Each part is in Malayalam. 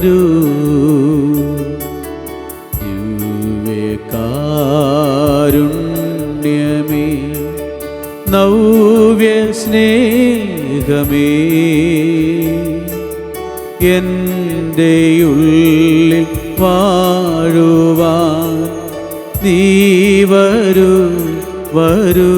വരൂ ദിവ്യകാരുണ്യമേ നവ്യ സ്നേഹമേ എന്റെ ഉള്ളിൽ വാഴുവാൻ നീ വരൂ വരൂ.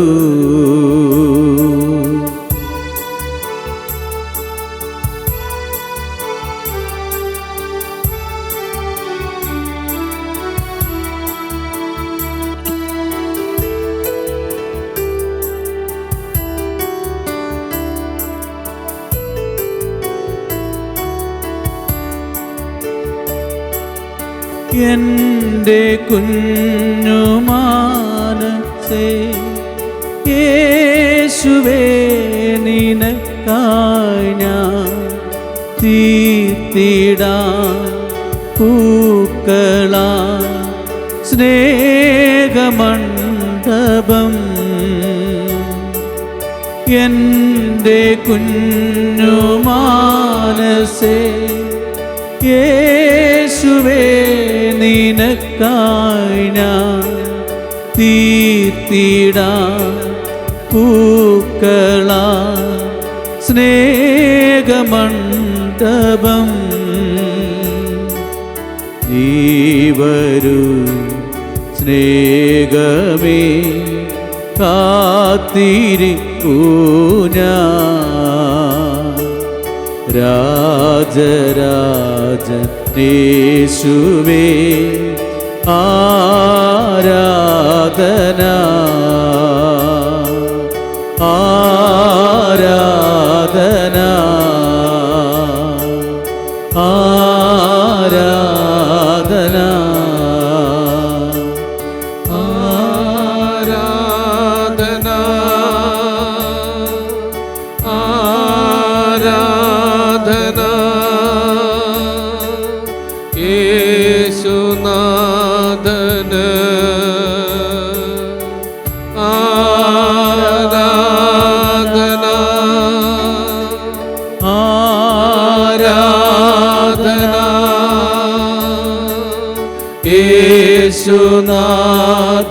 തീർത്തിടാൻ പൂക്കളാ സ്നേഹമണ്ഡപം. എന്റെ കുഞ്ഞുമാനസേ യേശുവേ നിനക്കായി ഞാൻ പൂക്കള സ്നേഹമണ്ഡപം. നീ ഈവരു സ്നേഹമേ കാത്തിരിപ്പൂ ഞാൻ. രാജരാജേശുവേ ആരാധന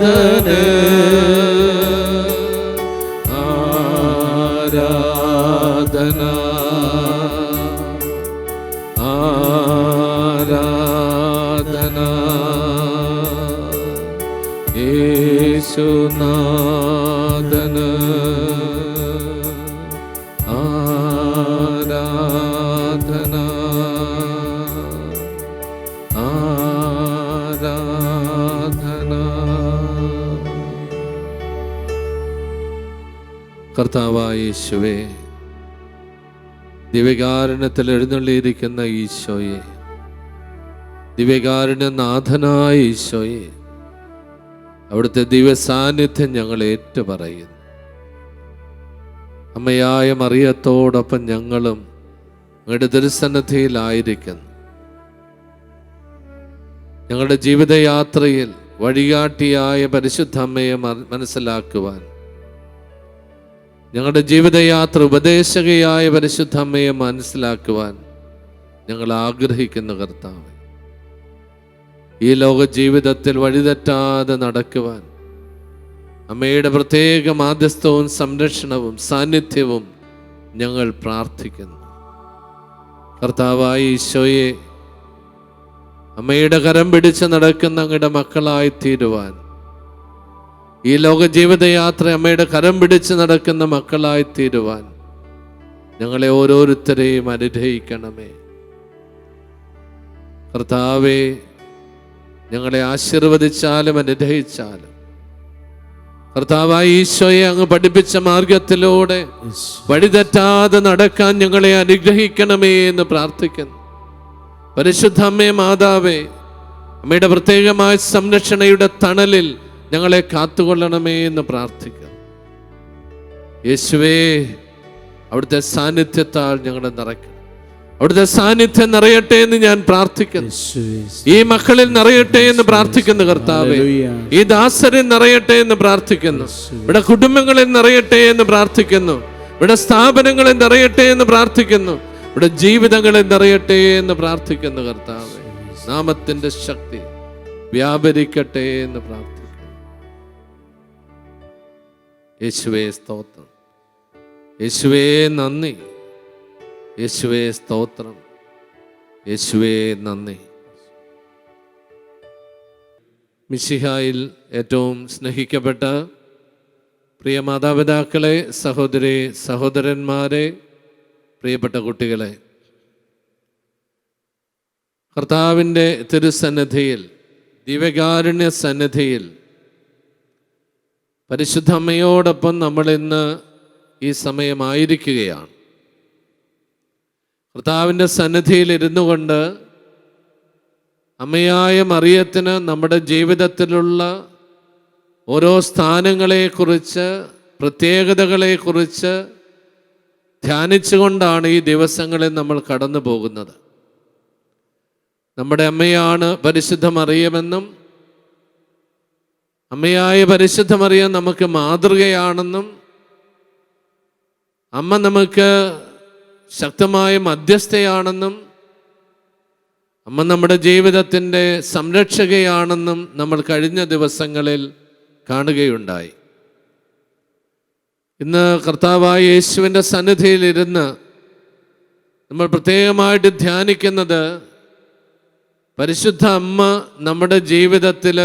യേശുനാഥന് ആരാധന. ആരാധന. യേശുനാഥന് കർത്താവായ യേശുവേ ദിവ്യകാരണത്തിൽ എഴുന്നള്ളിയിരിക്കുന്ന ഈശോയെ ദിവ്യകാരുണ്യ നാഥനായ ഈശോയെ അവിടുത്തെ ദിവ്യസാന്നിധ്യം ഞങ്ങൾ ഏറ്റുപറയുന്നു. അമ്മയായ മറിയത്തോടൊപ്പം ഞങ്ങളും അങ്ങയുടെ ദുരുസന്നദ്ധയിലായിരിക്കുന്നു ഞങ്ങളുടെ ജീവിതയാത്രയിൽ വഴികാട്ടിയായ പരിശുദ്ധ അമ്മയെ മനസ്സിലാക്കുവാൻ ഞങ്ങളുടെ ജീവിതയാത്ര ഉപദേശകയായ പരിശുദ്ധ അമ്മയെ മനസ്സിലാക്കുവാൻ ഞങ്ങൾ ആഗ്രഹിക്കുന്ന കർത്താവ് ഈ ലോക ജീവിതത്തിൽ വഴിതെറ്റാതെ നടക്കുവാൻ അമ്മയുടെ പ്രത്യേക മാധ്യസ്ഥവും സംരക്ഷണവും സാന്നിധ്യവും ഞങ്ങൾ പ്രാർത്ഥിക്കുന്നു. കർത്താവായ ഈശോയെ അമ്മയുടെ കരം പിടിച്ച് നടക്കുന്ന അങ്ങയുടെ മക്കളായി തീരുവാൻ ഈ ലോക ജീവിതയാത്ര അമ്മയുടെ കരം പിടിച്ച് നടക്കുന്ന മക്കളായി തീരുവാൻ ഞങ്ങളെ ഓരോരുത്തരെയും അനുഗ്രഹിക്കണമേ. കർത്താവെ ഞങ്ങളെ ആശീർവദിച്ചാലും അനുഗ്രഹിച്ചാലും. കർത്താവായ ഈശോയെ അങ്ങ് പഠിപ്പിച്ച മാർഗത്തിലൂടെ വഴിതെറ്റാതെ നടക്കാൻ ഞങ്ങളെ അനുഗ്രഹിക്കണമേ എന്ന് പ്രാർത്ഥിക്കുന്നു. പരിശുദ്ധ അമ്മേ മാതാവേ അമ്മയുടെ പ്രത്യേകമായ സംരക്ഷണയുടെ തണലിൽ ഞങ്ങളെ കാത്തുകൊള്ളണമേ എന്ന് പ്രാർത്ഥിക്കാം യേശുവേ അവിടുത്തെ സാന്നിധ്യത്താൽ ഞങ്ങളെ നിറയ്ക്കണം. അവിടുത്തെ സാന്നിധ്യം നിറയട്ടെ എന്ന് ഞാൻ പ്രാർത്ഥിക്കുന്നു. ഈ മക്കളിൽ നിറയട്ടെ എന്ന് പ്രാർത്ഥിക്കുന്നു കർത്താവ്. ഈ ദാസരിൽ നിറയട്ടെ എന്ന് പ്രാർത്ഥിക്കുന്നു. ഇവിടെ കുടുംബങ്ങളിൽ നിറയട്ടെ എന്ന് പ്രാർത്ഥിക്കുന്നു. ഇവിടെ സ്ഥാപനങ്ങളിൽ നിറയട്ടെ എന്ന് പ്രാർത്ഥിക്കുന്നു. ഇവിടെ ജീവിതങ്ങളിൽ നിറയട്ടെ എന്ന് പ്രാർത്ഥിക്കുന്നു കർത്താവ്. നാമത്തിന്റെ ശക്തി വ്യാപരിക്കട്ടെ എന്ന് പ്രാർത്ഥിക്കുന്നു. യേശുവേ സ്തോത്രം. യേശുവേ നന്ദി. യേശുവേ സ്തോത്രം. യേശുവേ നന്ദി. മിശിഹായിൽ ഏറ്റവും സ്നേഹിക്കപ്പെട്ട പ്രിയ മാതാപിതാക്കളെ സഹോദരി സഹോദരന്മാരെ പ്രിയപ്പെട്ട കുട്ടികളെ കർത്താവിന്റെ തിരുസന്നിധിയിൽ ദിവ്യകാരുണ്യ സന്നിധിയിൽ പരിശുദ്ധ അമ്മയോടൊപ്പം നമ്മൾ ഇന്ന് ഈ സമയമായിരിക്കുകയാണ്. കർത്താവിന്റെ സന്നിധിയിൽ ഇരുന്നു കൊണ്ട് അമ്മയായ മറിയത്തിന് നമ്മുടെ ജീവിതത്തിലുള്ള ഓരോ സ്ഥാനങ്ങളെക്കുറിച്ച് പ്രത്യേകതകളെക്കുറിച്ച് ധ്യാനിച്ചുകൊണ്ടാണ് ഈ ദിവസങ്ങളിൽ നമ്മൾ കടന്നു പോകുന്നത് നമ്മുടെ അമ്മയാണ് പരിശുദ്ധ മറിയമെന്നും അമ്മയായ പരിശുദ്ധമറിയ നമുക്ക് മാതൃകയാണെന്നും അമ്മ നമുക്ക് ശക്തമായ മധ്യസ്ഥയാണെന്നും അമ്മ നമ്മുടെ ജീവിതത്തിന്റെ സംരക്ഷകയാണെന്നും നമ്മൾ കഴിഞ്ഞ ദിവസങ്ങളിൽ കാണുകയുണ്ടായി. ഇന്ന് കർത്താവായ യേശുവിന്റെ സന്നിധിയിലിരുന്ന് നമ്മൾ പ്രത്യേകമായിട്ട് ധ്യാനിക്കുന്നത് പരിശുദ്ധ അമ്മ നമ്മുടെ ജീവിതത്തിൽ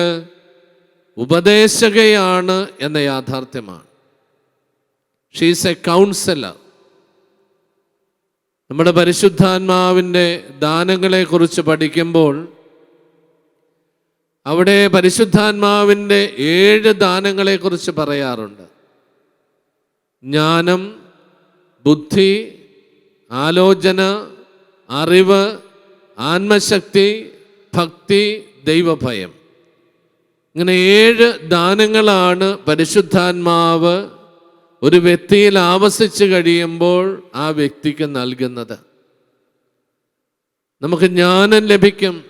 ഉപദേശകയാണ് എന്ന യാഥാർത്ഥ്യമാണ്. ഷീസ് എ കൗൺസലർ നമ്മുടെ പരിശുദ്ധാത്മാവിന്റെ ദാനങ്ങളെക്കുറിച്ച് പഠിക്കുമ്പോൾ അവിടെ പരിശുദ്ധാത്മാവിന്റെ ഏഴ് ദാനങ്ങളെക്കുറിച്ച് പറയാറുണ്ട്. ജ്ഞാനം ബുദ്ധി ആലോചന അറിവ് ആത്മശക്തി ഭക്തി ദൈവഭയം. ഇങ്ങനെ ഏഴ് ദാനങ്ങളാണ് പരിശുദ്ധാത്മാവ് ഒരു വ്യക്തിയിൽ ആവസിച്ച് കഴിയുമ്പോൾ ആ വ്യക്തിക്ക് നൽകുന്നത്. നമുക്ക് ജ്ഞാനം ലഭിക്കും.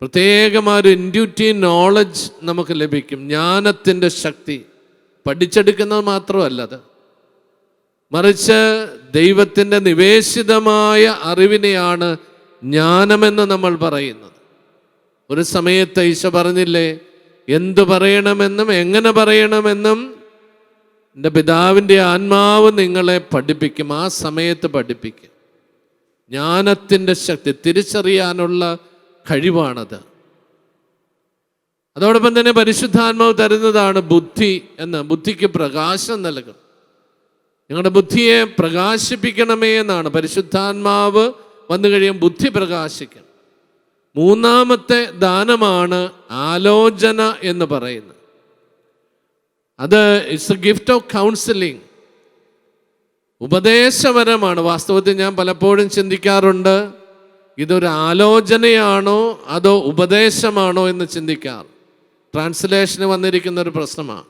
പ്രത്യേകമായ ഒരു ഇൻഡ്യൂറ്റീവ് നോളജ് നമുക്ക് ലഭിക്കും. ജ്ഞാനത്തിന്റെ ശക്തി. പഠിച്ചെടുക്കുന്നത് മാത്രമല്ലത്. മറിച്ച് ദൈവത്തിന്റെ നിവേശിതമായ അറിവിനെയാണ് ജ്ഞാനമെന്ന് നമ്മൾ പറയുന്നത്. ഒരു സമയത്ത് ഈശോ പറഞ്ഞില്ലേ എന്തു പറയണമെന്നും എങ്ങനെ പറയണമെന്നും എന്റെ പിതാവിന്റെ ആത്മാവ് നിങ്ങളെ പഠിപ്പിക്കും ആ സമയത്ത് പഠിപ്പിക്കും. ജ്ഞാനത്തിന്റെ ശക്തി തിരിച്ചറിയാനുള്ള കഴിവാണത്. അതോടൊപ്പം തന്നെ പരിശുദ്ധാത്മാവ് തരുന്നതാണ് ബുദ്ധി എന്ന് ബുദ്ധിക്ക് പ്രകാശം നൽകും. ഞങ്ങളുടെ ബുദ്ധിയെ പ്രകാശിപ്പിക്കണമേ എന്നാണ്. പരിശുദ്ധാത്മാവ് വന്നു കഴിയും ബുദ്ധി പ്രകാശിക്കും. മൂന്നാമത്തെ ദാനമാണ് ആലോചന എന്ന് പറയുന്നത്. അത് it's a gift of counselling ഉപദേശപരമാണ്. വാസ്തവത്തിൽ ഞാൻ പലപ്പോഴും ചിന്തിക്കാറുണ്ട് ഇതൊരു ആലോചനയാണോ അതോ ഉപദേശമാണോ എന്ന് ചിന്തിക്കാറ്. ട്രാൻസ്ലേഷന് വന്നിരിക്കുന്ന ഒരു പ്രശ്നമാണ്.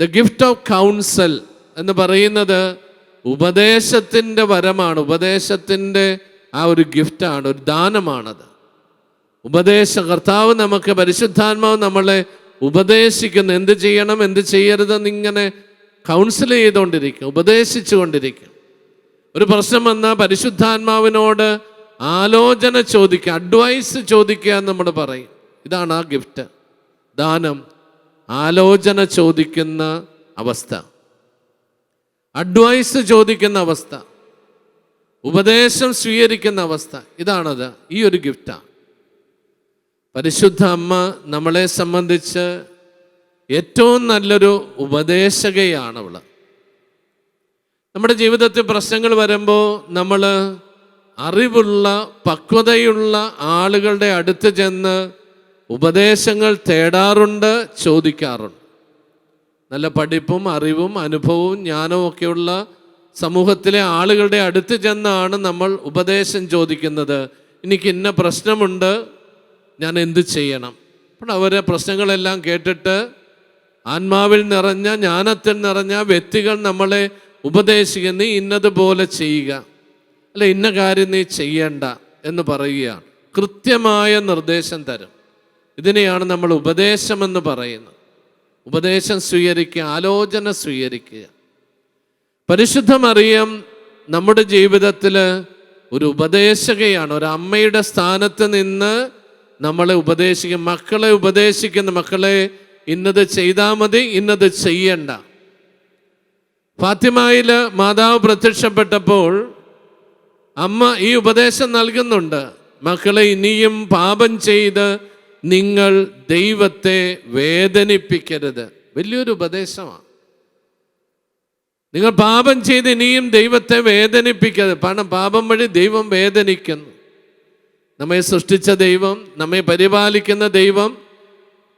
ദ ഗിഫ്റ്റ് ഓഫ് കൗൺസൽ എന്ന് പറയുന്നത് ഉപദേശത്തിന്റെ വരമാണ്. ഉപദേശത്തിന്റെ ആ ഒരു ഗിഫ്റ്റാണ് ഒരു ദാനമാണത്. ഉപദേശ കർത്താവ് നമുക്ക് പരിശുദ്ധാത്മാവ് നമ്മളെ ഉപദേശിക്കുന്നു. എന്ത് ചെയ്യണം എന്ത് ചെയ്യരുതെന്ന് ഇങ്ങനെ കൗൺസിൽ ചെയ്തുകൊണ്ടിരിക്കും ഉപദേശിച്ചു കൊണ്ടിരിക്കും ഒരു പ്രശ്നം വന്നാൽ പരിശുദ്ധാത്മാവിനോട് ആലോചന ചോദിക്കുക അഡ്വൈസ് ചോദിക്കുക എന്ന് നമ്മൾ പറയും. ഇതാണ് ആ ഗിഫ്റ്റ്. ദാനം ആലോചന ചോദിക്കുന്ന അവസ്ഥ. അഡ്വൈസ് ചോദിക്കുന്ന അവസ്ഥ. ഉപദേശം സ്വീകരിക്കുന്ന അവസ്ഥ. ഇതാണത്. ഈ ഒരു ഗിഫ്റ്റാണ് പരിശുദ്ധ അമ്മ നമ്മളെ സംബന്ധിച്ച് ഏറ്റവും നല്ലൊരു ഉപദേശകയാണ് അവൾ നമ്മുടെ ജീവിതത്തിൽ പ്രശ്നങ്ങൾ വരുമ്പോൾ നമ്മൾ അറിവുള്ള പക്വതയുള്ള ആളുകളുടെ അടുത്ത് ചെന്ന് ഉപദേശങ്ങൾ തേടാറുണ്ട് ചോദിക്കാറുണ്ട്. നല്ല പഠിപ്പും അറിവും അനുഭവവും ജ്ഞാനവും ഒക്കെയുള്ള സമൂഹത്തിലെ ആളുകളുടെ അടുത്ത് ചെന്നാണ് നമ്മൾ ഉപദേശം ചോദിക്കുന്നത്. എനിക്ക് ഇന്ന പ്രശ്നമുണ്ട് ഞാൻ എന്ത് ചെയ്യണം? അപ്പോൾ അവരെ പ്രശ്നങ്ങളെല്ലാം കേട്ടിട്ട് ആത്മാവിൽ നിറഞ്ഞ ജ്ഞാനത്തിൽ നിറഞ്ഞ വ്യക്തികൾ നമ്മളെ ഉപദേശിക്കുന്ന നീ ഇന്നതുപോലെ ചെയ്യുക. അല്ല ഇന്ന കാര്യം നീ ചെയ്യണ്ട എന്ന് പറയുകയാണ്. കൃത്യമായ നിർദ്ദേശം തരും. ഇതിനെയാണ് നമ്മൾ ഉപദേശമെന്ന് പറയുന്നത്. ഉപദേശം സ്വീകരിക്കുക ആലോചന സ്വീകരിക്കുക. പരിശുദ്ധ മറിയം നമ്മുടെ ജീവിതത്തിൽ ഒരു ഉപദേശകയാണ്. ഒരു അമ്മയുടെ സ്ഥാനത്ത് നിന്ന് നമ്മളെ ഉപദേശിക്കും മക്കളെ ഉപദേശിക്കുന്ന. മക്കളെ ഇന്നത് ചെയ്താൽ മതി ഇന്നത് ചെയ്യണ്ട. ഫാത്തിമയിൽ മാതാവ് പ്രത്യക്ഷപ്പെട്ടപ്പോൾ അമ്മ ഈ ഉപദേശം നൽകുന്നുണ്ട്. മക്കളെ ഇനിയും പാപം ചെയ്ത് നിങ്ങൾ ദൈവത്തെ വേദനിപ്പിക്കരുത്. വലിയൊരു ഉപദേശമാണ്. നിങ്ങൾ പാപം ചെയ്ത് ഇനിയും ദൈവത്തെ വേദനിപ്പിക്കരുത് കാരണം പാപം വഴി ദൈവം വേദനിക്കുന്നു. നമ്മെ സൃഷ്ടിച്ച ദൈവം നമ്മെ പരിപാലിക്കുന്ന ദൈവം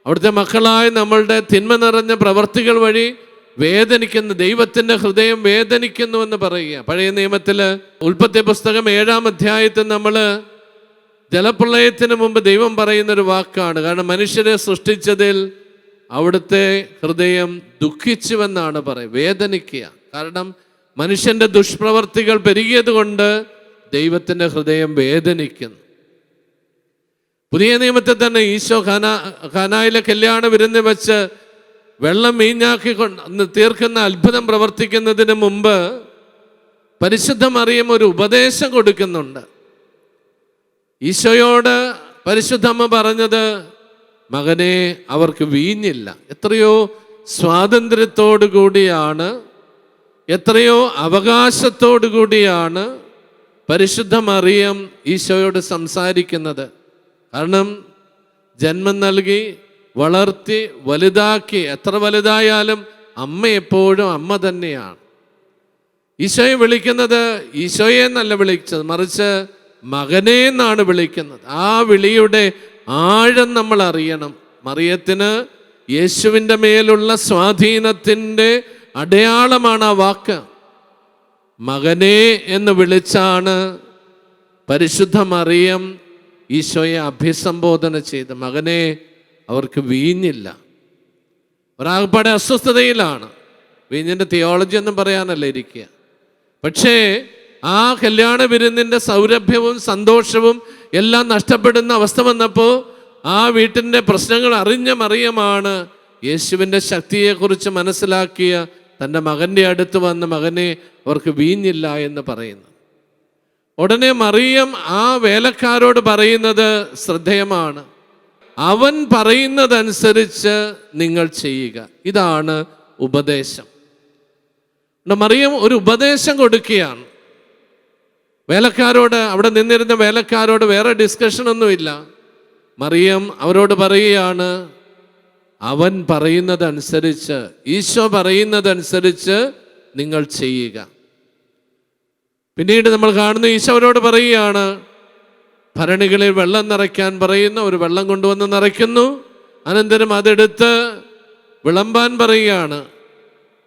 അവിടുത്തെ മക്കളായ നമ്മളുടെ തിന്മ നിറഞ്ഞ പ്രവർത്തികൾ വഴി വേദനിക്കുന്ന ദൈവത്തിന്റെ ഹൃദയം വേദനിക്കുന്നു എന്ന് പറയുക. പഴയ നിയമത്തിൽ ഉൽപ്പത്തി പുസ്തകം ഏഴാം അധ്യായത്തിൽ നമ്മൾ ജലപ്രളയത്തിന് മുമ്പ് ദൈവം പറയുന്നൊരു വാക്കാണ്. കാരണം മനുഷ്യരെ സൃഷ്ടിച്ചതിൽ അവിടുത്തെ ഹൃദയം ദുഃഖിച്ചുവെന്നാണ് പറയുക വേദനിക്കുക കാരണം മനുഷ്യന്റെ ദുഷ്പ്രവർത്തികൾ പെരുകിയത് കൊണ്ട് ദൈവത്തിന്റെ ഹൃദയം വേദനിക്കുന്നു. പുതിയ നിയമത്തിൽ തന്നെ ഈശോ ഖാന ഖാനായിലെ കല്യാണ വിരുന്ന് വെച്ച് വെള്ളം വീഞ്ഞാക്കി കൊണ്ട് തീർക്കുന്ന അത്ഭുതം പ്രവർത്തിക്കുന്നതിന് മുമ്പ് പരിശുദ്ധ മറിയം ഒരു ഉപദേശം കൊടുക്കുന്നുണ്ട്. ഈശോയോട് പരിശുദ്ധമ്മ പറഞ്ഞത് മകനെ അവർക്ക് വീഞ്ഞില്ല. എത്രയോ സ്വാതന്ത്ര്യത്തോടു കൂടിയാണ് എത്രയോ അവകാശത്തോടു കൂടിയാണ് പരിശുദ്ധ മറിയം ഈശോയോട് സംസാരിക്കുന്നത്. കാരണം ജന്മം നൽകി വളർത്തി വലുതാക്കി എത്ര വലുതായാലും അമ്മ എപ്പോഴും അമ്മ തന്നെയാണ്. ഈശോയെ വിളിക്കുന്നത് ഈശോയെ എന്നല്ല വിളിച്ചത് മറിച്ച് മകനെ എന്നാണ് വിളിക്കുന്നത്. ആ വിളിയുടെ ആഴം നമ്മൾ അറിയണം. മറിയത്തിന് യേശുവിന്റെ മേലുള്ള സ്വാധീനത്തിന്റെ അടയാളമാണ് ആ വാക്ക്. മകനെ എന്ന് വിളിച്ചാണ് പരിശുദ്ധ മറിയം ഈശോയെ അഭിസംബോധന ചെയ്ത് മകനെ അവർക്ക് വീഞ്ഞില്ല. ഒരാകപ്പാടെ അസ്വസ്ഥതയിലാണ്. വീഞ്ഞിന്റെ തിയോളജി ഒന്നും പറയാനല്ല ഇരിക്കുക. പക്ഷേ ആ കല്യാണ വിരുന്നിന്റെ സൗരഭ്യവും സന്തോഷവും എല്ലാം നഷ്ടപ്പെടുന്ന അവസ്ഥ വന്നപ്പോൾ ആ വീട്ടിന്റെ പ്രശ്നങ്ങൾ അറിഞ്ഞ മറിയമാണ് യേശുവിന്റെ ശക്തിയെക്കുറിച്ച് മനസ്സിലാക്കിയ തന്റെ മകന്റെ അടുത്ത് വന്ന മകനെ അവർക്ക് വീഞ്ഞില്ല എന്ന് പറയുന്നു. ഉടനെ മറിയം ആ വേലക്കാരോട് പറയുന്നത് ശ്രദ്ധേയമാണ്. അവൻ പറയുന്നതനുസരിച്ച് നിങ്ങൾ ചെയ്യുക. ഇതാണ് ഉപദേശം. മറിയം ഒരു ഉപദേശം കൊടുക്കുകയാണ്. വേലക്കാരോട് അവിടെ നിന്നിരുന്ന വേലക്കാരോട് വേറെ ഡിസ്കഷനൊന്നുമില്ല മറിയം അവരോട് പറയുകയാണ് അവൻ പറയുന്നതനുസരിച്ച് ഈശോ പറയുന്നതനുസരിച്ച് നിങ്ങൾ ചെയ്യുക. പിന്നീട് നമ്മൾ കാണുന്ന ഈശോ അവരോട് പറയുകയാണ് ഭരണികളിൽ വെള്ളം നിറയ്ക്കാൻ പറയുന്നു ഒരു വെള്ളം കൊണ്ടുവന്ന് നിറയ്ക്കുന്നു. അനന്തരം അതെടുത്ത് വിളമ്പാൻ പറയുകയാണ്.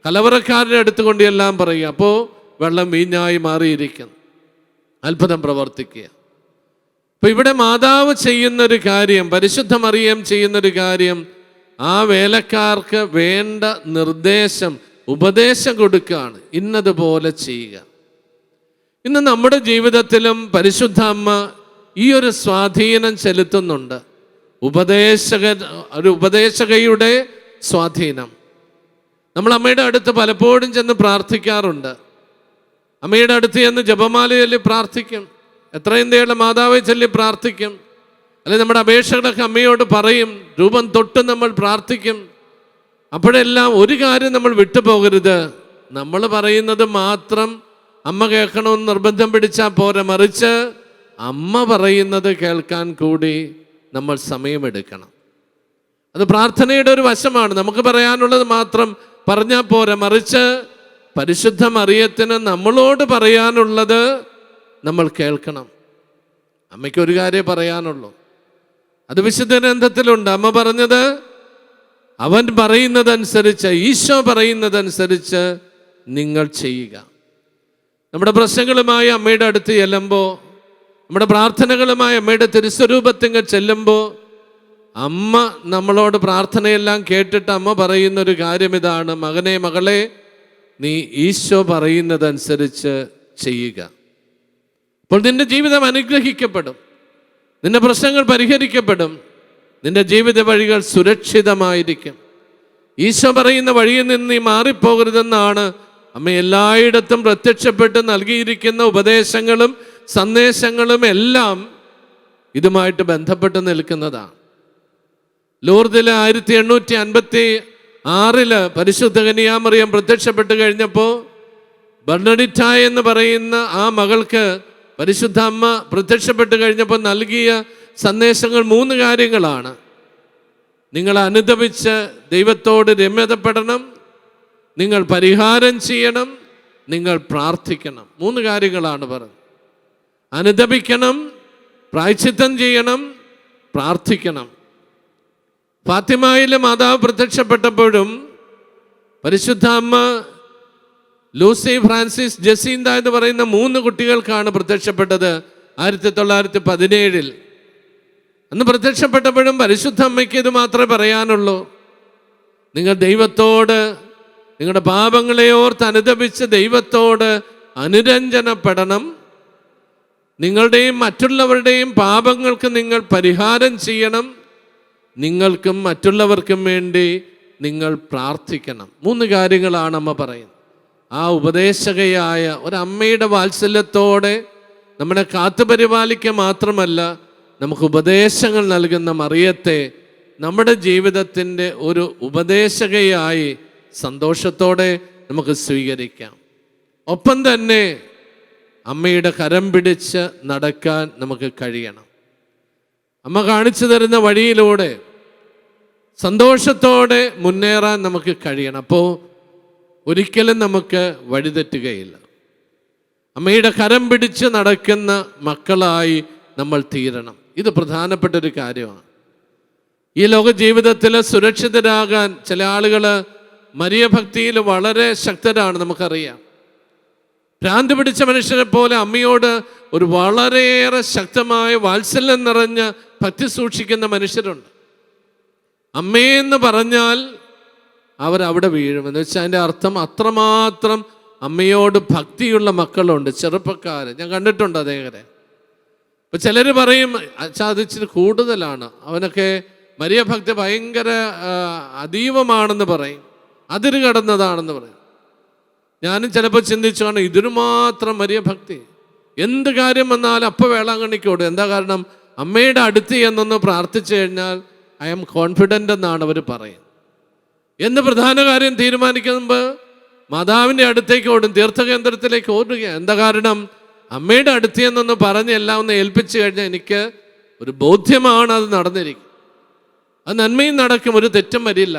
കലവറക്കാരുടെ അടുത്ത് കൊണ്ട് എല്ലാം പറയുക. അപ്പോൾ വെള്ളം വീഞ്ഞായി മാറിയിരിക്കുന്നു. അത്ഭുതം പ്രവർത്തിക്കുക. അപ്പൊ ഇവിടെ മാതാവ് ചെയ്യുന്നൊരു കാര്യം പരിശുദ്ധ മറിയം ചെയ്യുന്നൊരു കാര്യം ആ വേലക്കാർക്ക് വേണ്ട നിർദ്ദേശം ഉപദേശം കൊടുക്കുകയാണ്. ഇന്നതുപോലെ ചെയ്യുക. ഇന്ന് നമ്മുടെ ജീവിതത്തിലും പരിശുദ്ധ അമ്മ ഈ ഒരു സ്വാധീനം ചെലുത്തുന്നുണ്ട്. ഉപദേശക ഒരു ഉപദേശകയുടെ സ്വാധീനം. നമ്മൾ അമ്മയുടെ അടുത്ത് പലപ്പോഴും ചെന്ന് പ്രാർത്ഥിക്കാറുണ്ട്. അമ്മയുടെ അടുത്ത് ചെന്ന് ജപമാല ചൊല്ലി പ്രാർത്ഥിക്കും. എത്രയും തേടെ മാതാവെ ചൊല്ലി പ്രാർത്ഥിക്കും. അല്ലെ നമ്മുടെ അപേക്ഷകളൊക്കെ അമ്മയോട് പറയും രൂപം തൊട്ട് നമ്മൾ പ്രാർത്ഥിക്കും. അപ്പോഴെല്ലാം ഒരു കാര്യം നമ്മൾ വിട്ടുപോകരുത്. നമ്മൾ പറയുന്നത് മാത്രം അമ്മ കേൾക്കണമെന്ന് നിർബന്ധം പിടിച്ചാൽ പോരെ മറിച്ച് അമ്മ പറയുന്നത് കേൾക്കാൻ കൂടി നമ്മൾ സമയമെടുക്കണം. അത് പ്രാർത്ഥനയുടെ ഒരു വശമാണ്. നമുക്ക് പറയാനുള്ളത് മാത്രം പറഞ്ഞാൽ പോരെ മറിച്ച് പരിശുദ്ധ മറിയത്തിന് നമ്മളോട് പറയാനുള്ളത് നമ്മൾ കേൾക്കണം. അമ്മയ്ക്ക് ഒരു കാര്യമേ പറയാനുള്ളൂ. അത് വിശുദ്ധ ഗ്രന്ഥത്തിലുണ്ട് അമ്മ പറഞ്ഞത് അവൻ പറയുന്നതനുസരിച്ച് ഈശോ പറയുന്നതനുസരിച്ച് നിങ്ങൾ ചെയ്യുക. നമ്മുടെ പ്രശ്നങ്ങളുമായി അമ്മയുടെ അടുത്ത് ചെല്ലുമ്പോൾ നമ്മുടെ പ്രാർത്ഥനകളുമായി അമ്മയുടെ തിരുസ്വരൂപത്തിങ്ങൾ ചെല്ലുമ്പോൾ അമ്മ നമ്മളോട് പ്രാർത്ഥനയെല്ലാം കേട്ടിട്ട് അമ്മ പറയുന്നൊരു കാര്യം ഇതാണ് മകനെ മകളെ നീ ഈശോ പറയുന്നതനുസരിച്ച് ചെയ്യുക. അപ്പോൾ നിന്റെ ജീവിതം അനുഗ്രഹിക്കപ്പെടും. നിന്റെ പ്രശ്നങ്ങൾ പരിഹരിക്കപ്പെടും. നിന്റെ ജീവിത വഴികൾ സുരക്ഷിതമായിരിക്കും. ഈശോ പറയുന്ന വഴിയിൽ നിന്ന് നീ മാറിപ്പോകരുതെന്നാണ് അമ്മ എല്ലായിടത്തും പ്രത്യക്ഷപ്പെട്ട് നൽകിയിരിക്കുന്ന ഉപദേശങ്ങളും സന്ദേശങ്ങളും എല്ലാം ഇതുമായിട്ട് ബന്ധപ്പെട്ട് നിൽക്കുന്നതാണ്. ലോർദിൽ ആയിരത്തി എണ്ണൂറ്റി അൻപത്തി ആറിൽ പരിശുദ്ധ കനിയാമറിയം പ്രത്യക്ഷപ്പെട്ട് കഴിഞ്ഞപ്പോൾ ബർണഡിറ്റ എന്ന് പറയുന്ന ആ മകൾക്ക് പരിശുദ്ധ അമ്മ പ്രത്യക്ഷപ്പെട്ട് കഴിഞ്ഞപ്പോൾ നൽകിയ സന്ദേശങ്ങൾ മൂന്ന് കാര്യങ്ങളാണ്. നിങ്ങൾ അനുദപിച്ച് ദൈവത്തോട് രമ്യതപ്പെടണം നിങ്ങൾ പരിഹാരം ചെയ്യണം നിങ്ങൾ പ്രാർത്ഥിക്കണം. മൂന്ന് കാര്യങ്ങളാണ് പറഞ്ഞത്. അനുദപിക്കണം പ്രായച്ചിത്തം ചെയ്യണം പ്രാർത്ഥിക്കണം. ഫാത്തിമായിലെ മാതാവ് പ്രത്യക്ഷപ്പെട്ടപ്പോഴും പരിശുദ്ധ അമ്മ ലൂസി ഫ്രാൻസിസ് ജസീന്ത എന്ന് പറയുന്ന മൂന്ന് കുട്ടികൾക്കാണ് പ്രത്യക്ഷപ്പെട്ടത് ആയിരത്തി തൊള്ളായിരത്തി പതിനേഴിൽ അന്ന് പ്രത്യക്ഷപ്പെട്ടപ്പോഴും പരിശുദ്ധ അമ്മയ്ക്ക് ഇത് മാത്രമേ പറയാനുള്ളൂ. നിങ്ങൾ ദൈവത്തോട് നിങ്ങളുടെ പാപങ്ങളെ ഓർത്ത് അനുദപിച്ച് ദൈവത്തോട് അനുരഞ്ജനപ്പെടണം. നിങ്ങളുടെയും മറ്റുള്ളവരുടെയും പാപങ്ങൾക്ക് നിങ്ങൾ പരിഹാരം ചെയ്യണം. നിങ്ങൾക്കും മറ്റുള്ളവർക്കും വേണ്ടി നിങ്ങൾ പ്രാർത്ഥിക്കണം. മൂന്ന് കാര്യങ്ങളാണ് അമ്മ പറയുന്നത്. ആ ഉപദേശകയായ ഒരമ്മയുടെ വാത്സല്യത്തോടെ നമ്മളെ കാത്തുപരിപാലിക്കുക മാത്രമല്ല നമുക്ക് ഉപദേശങ്ങൾ നൽകുന്ന മറിയത്തെ നമ്മുടെ ജീവിതത്തിന്റെ ഒരു ഉപദേശകയായി സന്തോഷത്തോടെ നമുക്ക് സ്വീകരിക്കാം. ഒപ്പം തന്നെ അമ്മയുടെ കരം പിടിച്ച് നടക്കാൻ നമുക്ക് കഴിയണം. അമ്മ കാണിച്ചു തരുന്ന വഴിയിലൂടെ സന്തോഷത്തോടെ മുന്നേറാൻ നമുക്ക് കഴിയണം. അപ്പോൾ ഒരിക്കലും നമുക്ക് വഴിതെറ്റുകയില്ല. അമ്മയുടെ കരം പിടിച്ച് നടക്കുന്ന മക്കളായി നമ്മൾ തീരണം. ഇത് പ്രധാനപ്പെട്ട ഒരു കാര്യമാണ്. ഈ ലോക ജീവിതത്തിൽ സുരക്ഷിതരാകാൻ ചില ആളുകൾ മരിയഭക്തിയിൽ വളരെ ശക്തരാണ് നമുക്കറിയാം. ഭ്രാന്ത് പിടിച്ച മനുഷ്യനെ പോലെ അമ്മയോട് ഒരു വളരെയേറെ ശക്തമായ വാത്സല്യം നിറഞ്ഞ ഭക്തി സൂക്ഷിക്കുന്ന മനുഷ്യരുണ്ട്. അമ്മയെന്ന് പറഞ്ഞാൽ അവരവിടെ വീഴും. എന്ന് വെച്ചാൽ അതിന്റെ അർത്ഥം അത്രമാത്രം അമ്മയോട് ഭക്തിയുള്ള മക്കളുണ്ട് ചെറുപ്പക്കാർ ഞാൻ കണ്ടിട്ടുണ്ട് അദ്ദേഹത്തെ. ഇപ്പം ചിലർ പറയും അച്ഛാ അത് ഇച്ചിരി കൂടുതലാണ്. അവനൊക്കെ മരിയ ഭക്തി ഭയങ്കര അതീവമാണെന്ന് പറയും. അതിര് കടന്നതാണെന്ന് പറയും. ഞാനും ചിലപ്പോൾ ചിന്തിച്ചു കാണും ഇതിനു മാത്രം മരിയ ഭക്തി എന്ത് കാര്യം വന്നാലും അപ്പം വേളാങ്കണ്ണിക്കോട്. എന്താ കാരണം? അമ്മയുടെ അടുത്ത് എന്നൊന്ന് പ്രാർത്ഥിച്ചു കഴിഞ്ഞാൽ ഐ ആം കോൺഫിഡന്റ് എന്നാണ് അവർ പറയുന്നത്. എന്ന് പ്രധാന കാര്യം തീരുമാനിക്കുമ്പോൾ മാതാവിന്റെ അടുത്തേക്ക് ഓടും തീർത്ഥകേന്ദ്രത്തിലേക്ക് ഓടുക. എന്താ കാരണം? അമ്മയുടെ അടുത്ത് എന്നൊന്ന് പറഞ്ഞ് എല്ലാം ഒന്ന് ഏൽപ്പിച്ചു കഴിഞ്ഞാൽ എനിക്ക് ഒരു ബോധ്യമാണ് അത് നടന്നിരിക്കും. അത് നന്മയും നടക്കും ഒരു തെറ്റും വരില്ല.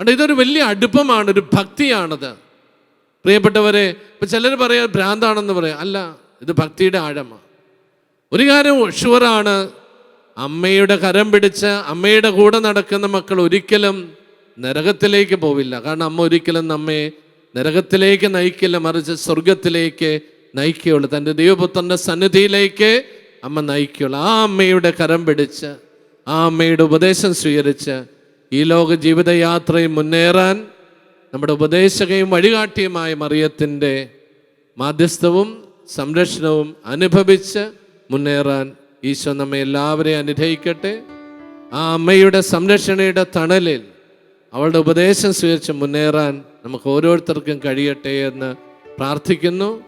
അവിടെ ഇതൊരു വലിയ അടുപ്പമാണ് ഒരു ഭക്തിയാണത്. പ്രിയപ്പെട്ടവരെ ഇപ്പം ചിലർ പറയാം ഭ്രാന്താണെന്ന് പറയാം. അല്ല ഇത് ഭക്തിയുടെ ആഴമാണ് ഒരു കാര്യം ഷുവറാണ് അമ്മയുടെ കരം പിടിച്ച് അമ്മയുടെ കൂടെ നടക്കുന്ന മക്കൾ ഒരിക്കലും നരകത്തിലേക്ക് പോവില്ല. കാരണം അമ്മ ഒരിക്കലും നമ്മെ നരകത്തിലേക്ക് നയിക്കില്ല. മറിച്ച് സ്വർഗത്തിലേക്ക് നയിക്കുകയുള്ളൂ. തന്റെ ദൈവപുത്രന്റെ സന്നിധിയിലേക്ക് അമ്മ നയിക്കുകയുള്ളൂ. ആ അമ്മയുടെ കരം പിടിച്ച് ആ അമ്മയുടെ ഉപദേശം സ്വീകരിച്ച് ഈ ലോക ജീവിതയാത്രയിൽ മുന്നേറാൻ നമ്മുടെ ഉപദേശകയും വഴികാട്ടിയുമായ മറിയത്തിന്റെ മാധ്യസ്ഥവും സംരക്ഷണവും അനുഭവിച്ച് മുന്നേറാൻ ഈശോ നമ്മെ എല്ലാവരെയും അനുഗ്രഹിക്കട്ടെ. ആ അമ്മയുടെ സംരക്ഷണയുടെ തണലിൽ അവളുടെ ഉപദേശം സ്വീകരിച്ച് മുന്നേറാൻ നമുക്ക് ഓരോരുത്തർക്കും കഴിയട്ടെ എന്ന് പ്രാർത്ഥിക്കുന്നു.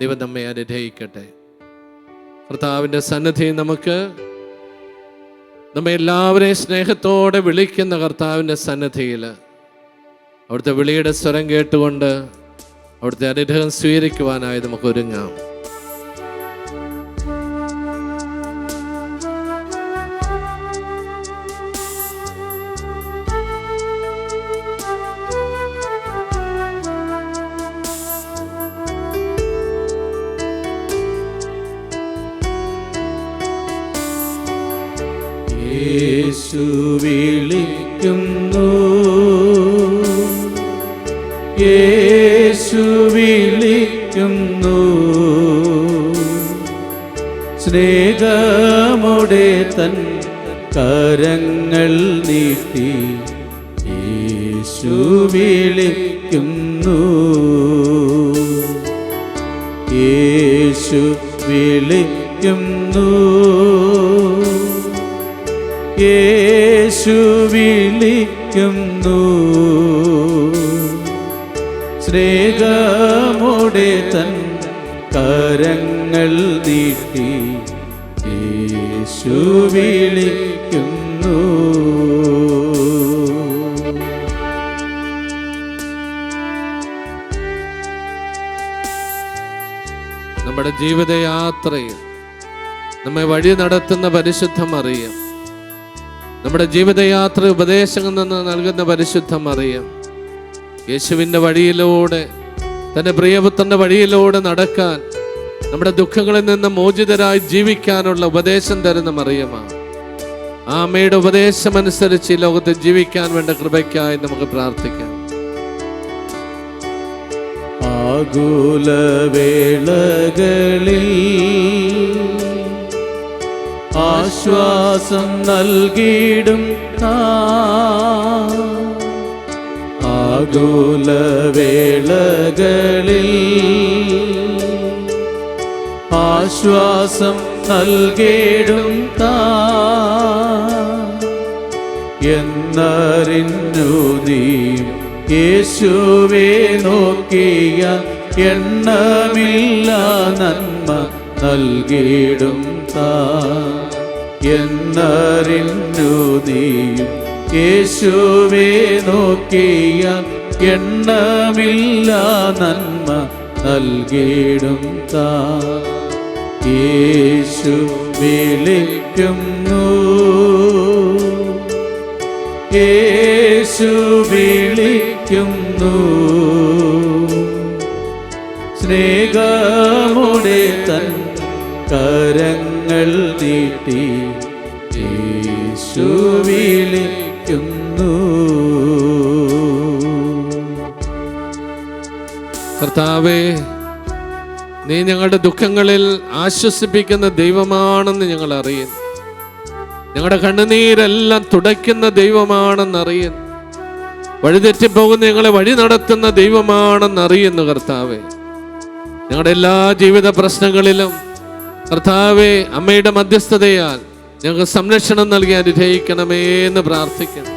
ദൈവം നമ്മെ അനുഗ്രഹിക്കട്ടെ. കർത്താവിന്റെ സന്നിധി നമുക്ക് നമ്മെ എല്ലാവരെയും സ്നേഹത്തോടെ വിളിക്കുന്ന കർത്താവിന്റെ സന്നിധിയിൽ അവിടുത്തെ വിളിയുടെ സ്വരം കേട്ടുകൊണ്ട് അവിടുത്തെ അനുഗ്രഹം സ്വീകരിക്കുവാനായി നമുക്ക് ഒരുങ്ങാം. യേശു വിളിക്കുന്നു. യേശു വിളിക്കുന്നു. സ്നേഹമുടെ തൻ കരങ്ങൾ നീട്ടി യേശു വിളിക്കുന്നു. യേശു വിളിക്കുന്നു. വിളിക്കുന്നു സ്നേഹമോടെ തൻ കരങ്ങൾ നീട്ടി യേശു വിളിക്കുന്നു. നമ്മുടെ ജീവിതയാത്രയിൽ നമ്മെ വഴി നടത്തുന്ന പരിശുദ്ധം അറിയാം നമ്മുടെ ജീവിതയാത്ര ഉപദേശങ്ങൾ നിന്ന് നൽകുന്ന പരിശുദ്ധം അറിയാം യേശുവിന്റെ വഴിയിലൂടെ തന്റെ പ്രിയപുത്രന്റെ വഴിയിലൂടെ നടക്കാൻ നമ്മുടെ ദുഃഖങ്ങളിൽ നിന്ന് മോചിതരായി ജീവിക്കാനുള്ള ഉപദേശം തരുന്ന മറിയമാണ്. ആ അമ്മയുടെ ഉപദേശം അനുസരിച്ച് ഈ ലോകത്ത് ജീവിക്കാൻ വേണ്ട കൃപയ്ക്കായി നമുക്ക് പ്രാർത്ഥിക്കാം. ആകുലവേളകളിൽ ആശ്വാസം നൽകിയിടും ആകുലവേളകളിൽ ആശ്വാസം നൽകിയിടും താ എന്നറിഞ്ഞു നീ യേശുവേ നോക്കിയ എണ്ണമില്ല നന്മ നൽകിയിടും താ എന്നറിഞ്ഞു നീ യേശുവേ നോക്കിയ എണ്ണമില്ല നന്മ നൽകിയിടും താ. യേശു വിളിക്കുന്നു. യേശു വിളിക്കുന്നു. സ്നേഹമുടെ തൻ കരങ്ങൾ നീട്ടി വിളിക്കുന്നു കർത്താവേ നീ ഞങ്ങളുടെ ദുഃഖങ്ങളിൽ ആശ്വസിപ്പിക്കുന്ന ദൈവമാണെന്ന് ഞങ്ങൾ അറിയുന്നു ഞങ്ങളുടെ കണ്ണുനീരെല്ലാം തുടയ്ക്കുന്ന ദൈവമാണെന്ന് അറിയുന്നു വഴിതെറ്റിപ്പോകുന്ന ഞങ്ങളെ വഴി നടത്തുന്ന ദൈവമാണെന്ന് അറിയുന്നു കർത്താവെ. ഞങ്ങളുടെ എല്ലാ ജീവിത പ്രശ്നങ്ങളിലും കർത്താവെ അമ്മയുടെ മധ്യസ്ഥതയാൽ ഞങ്ങൾക്ക് സംരക്ഷണം നൽകി അനുഗ്രഹിക്കണമേ എന്ന് പ്രാർത്ഥിക്കുന്നു.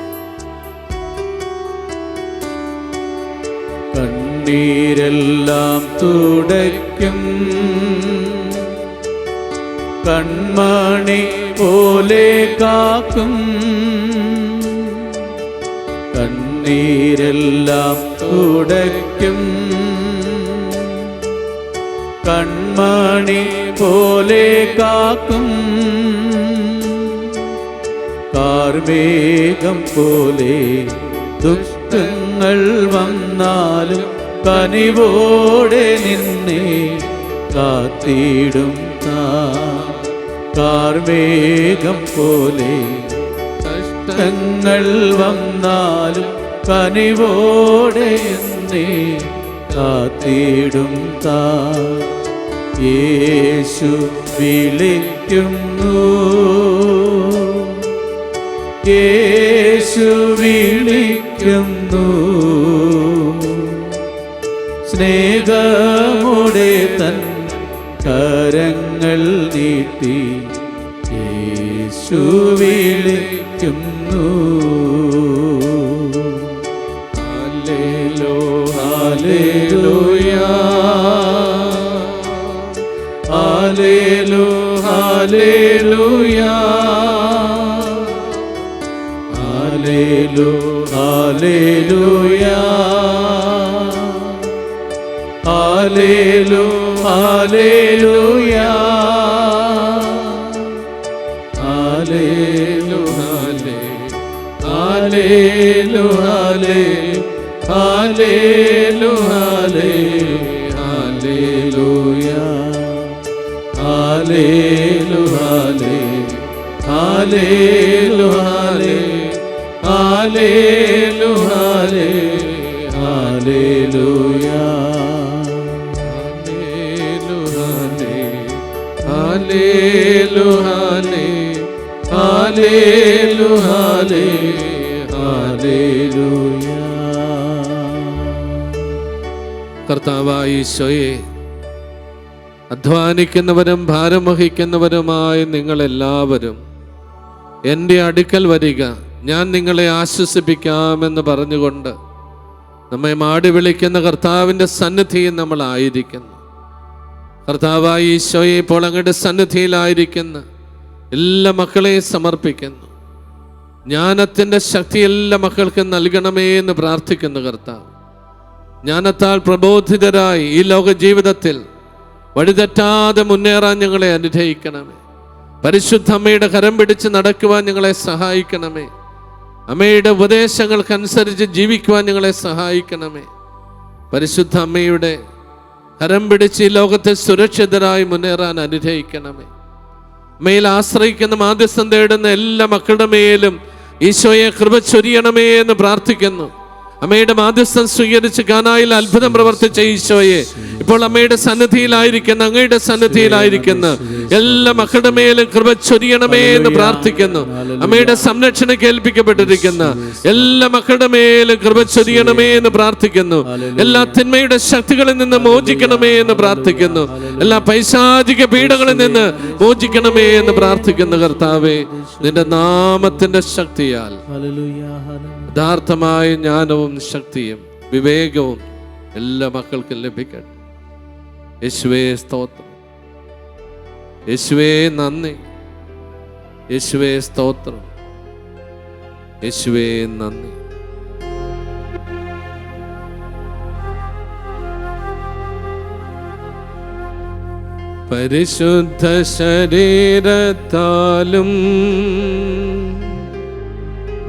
കണ്ണീരെല്ലാം തുടയ്ക്കും. കൺമണി പോലെ കാക്കും. കണ്ണീരെല്ലാം തുടയ്ക്കും. കൺമണി പോലെ കാക്കും. കാർമേഘം പോലെ ദുഃഖങ്ങൾ വന്നാലും കനിവോടെ നിന്നെ കാത്തിടും കാർമേഘം പോലെ കഷ്ടങ്ങൾ വന്നാലും കനിവോടെ എന്നെ കാത്തിടും താ യേശു വിളിക്കുന്നു. യേശു വിളിക്കുന്നു സ്നേഹമുടെ തൻ കരങ്ങൾ നീട്ടി യേശു വിളിക്കുന്നു Hallelujah. Hallelujah. Alleluia. Alleluia. Alleluia. Alleluia. Hallelujah. Hallelujah. Hallelujah. ഈശോയെ അധ്വാനിക്കുന്നവരും ഭാരം വഹിക്കുന്നവരുമായ നിങ്ങളെല്ലാവരും എന്റെ അടുക്കൽ വരിക. ഞാൻ നിങ്ങളെ ആശ്വസിപ്പിക്കാമെന്ന് പറഞ്ഞുകൊണ്ട് നമ്മെ മാടി വിളിക്കുന്ന കർത്താവിന്റെ സന്നിധിയിൽ നമ്മളായിരിക്കുന്നു. കർത്താവായ ഈശോയെ ഇപ്പോൾ അങ്ങയുടെ സന്നിധിയിലായിരിക്കുന്ന എല്ലാ മക്കളെയും സമർപ്പിക്കുന്നു. ജ്ഞാനത്തിന്റെ ശക്തി എല്ലാ മക്കൾക്കും നൽകണമേ എന്ന് പ്രാർത്ഥിക്കുന്നു കർത്താവ്. ജ്ഞാനത്താൽ പ്രബോധിതരായി ഈ ലോക ജീവിതത്തിൽ വഴിതെറ്റാതെ മുന്നേറാൻ ഞങ്ങളെ അനുഗ്രഹിക്കണമേ. പരിശുദ്ധ അമ്മയുടെ കരം പിടിച്ച് നടക്കുവാൻ ഞങ്ങളെ സഹായിക്കണമേ. അമ്മയുടെ ഉപദേശങ്ങൾക്കനുസരിച്ച് ജീവിക്കുവാൻ ഞങ്ങളെ സഹായിക്കണമേ. പരിശുദ്ധ അമ്മയുടെ കരം പിടിച്ച് ഈ ലോകത്തെ സുരക്ഷിതരായി മുന്നേറാൻ അനുഗ്രഹിക്കണമേ. മേൽ ആശ്രയിക്കുന്ന മാധ്യസ്ഥം തേടുന്ന എല്ലാ മക്കളുടെ മേലും ഈശോയെ കൃപ ചൊരിയണമേ എന്ന് പ്രാർത്ഥിക്കുന്നു. അമ്മയുടെ മാധ്യസ്ഥം സ്വീകരിച്ച് ഗാനായിൽ അത്ഭുതം പ്രവർത്തിച്ച ഈശോയെ ഇപ്പോൾ അമ്മയുടെ സന്നിധിയിലായിരിക്കുന്ന അങ്ങയുടെ സന്നിധിയിലായിരിക്കുന്ന. എല്ലാ മക്കളുടെ മേലും കൃപ ചൊരിയണമേ എന്ന് പ്രാർത്ഥിക്കുന്നു. അമ്മയുടെ സംരക്ഷണ കേൾപ്പിക്കപ്പെട്ടിരിക്കുന്ന. എല്ലാ മക്കളുടെ മേലും കൃപ ചൊരിയണമേ എന്ന് പ്രാർത്ഥിക്കുന്നു. എല്ലാ തിന്മയുടെ ശക്തികളിൽ നിന്ന് മോചിക്കണമേ എന്ന് പ്രാർത്ഥിക്കുന്നു. എല്ലാ പൈശാചിക പീഡകളിൽ നിന്ന് മോചിക്കണമേ എന്ന് പ്രാർത്ഥിക്കുന്നു കർത്താവേ. നിന്റെ നാമത്തിന്റെ ശക്തിയാൽ. യഥാർത്ഥമായ ജ്ഞാനവും ശക്തിയും വിവേകവും എല്ലാ മക്കൾക്കും ലഭിക്കട്ടെ. യേശുവേ സ്തോത്രം. യേശുവേ നന്ദി. യേശുവേ സ്തോത്രം. യേശുവേ നന്ദി. പരിശുദ്ധ ശരീരത്താലും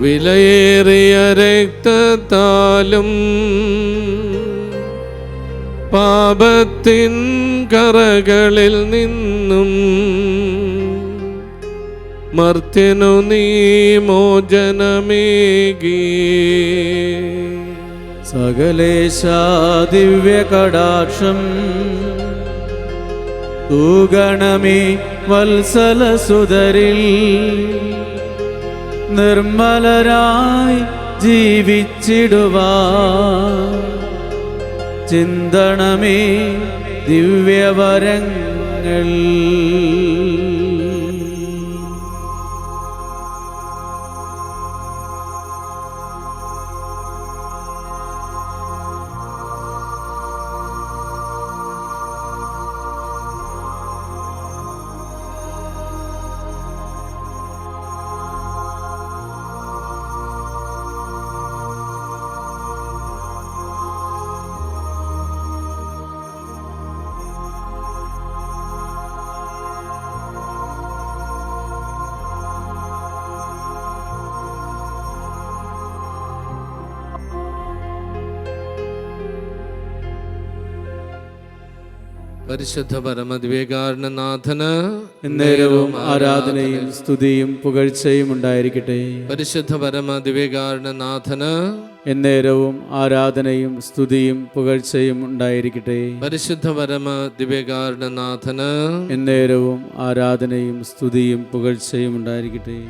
വിലയേറിയ രക്തത്താലും പാപത്തിൻ കറകളിൽ നിന്നും മർത്യനു നീ മോചനമേകി. സകലേശ ദിവ്യകടാക്ഷം തൂഗണമേ വത്സല സുതരിൽ. നിർമ്മലരായി ജീവിച്ചിടുവാ ചിന്തണമേ ദിവ്യവരങ്ങൾ. പരിശുദ്ധ പരമദ്വേകാരണനാഥന് നേരവും ആരാധനയും സ്തുതിയും പുകഴ്ചയും ഉണ്ടായിരിക്കട്ടെ. പരിശുദ്ധ പരമദ്വേകാരണനാഥന് എന്നേരവും ആരാധനയും സ്തുതിയും പുകഴ്ചയും ഉണ്ടായിരിക്കട്ടെ. പരിശുദ്ധ പരമ ദിവ്യകാരണനാഥന് എന്നേരവും ആരാധനയും സ്തുതിയും പുകഴ്ചയും ഉണ്ടായിരിക്കട്ടെ.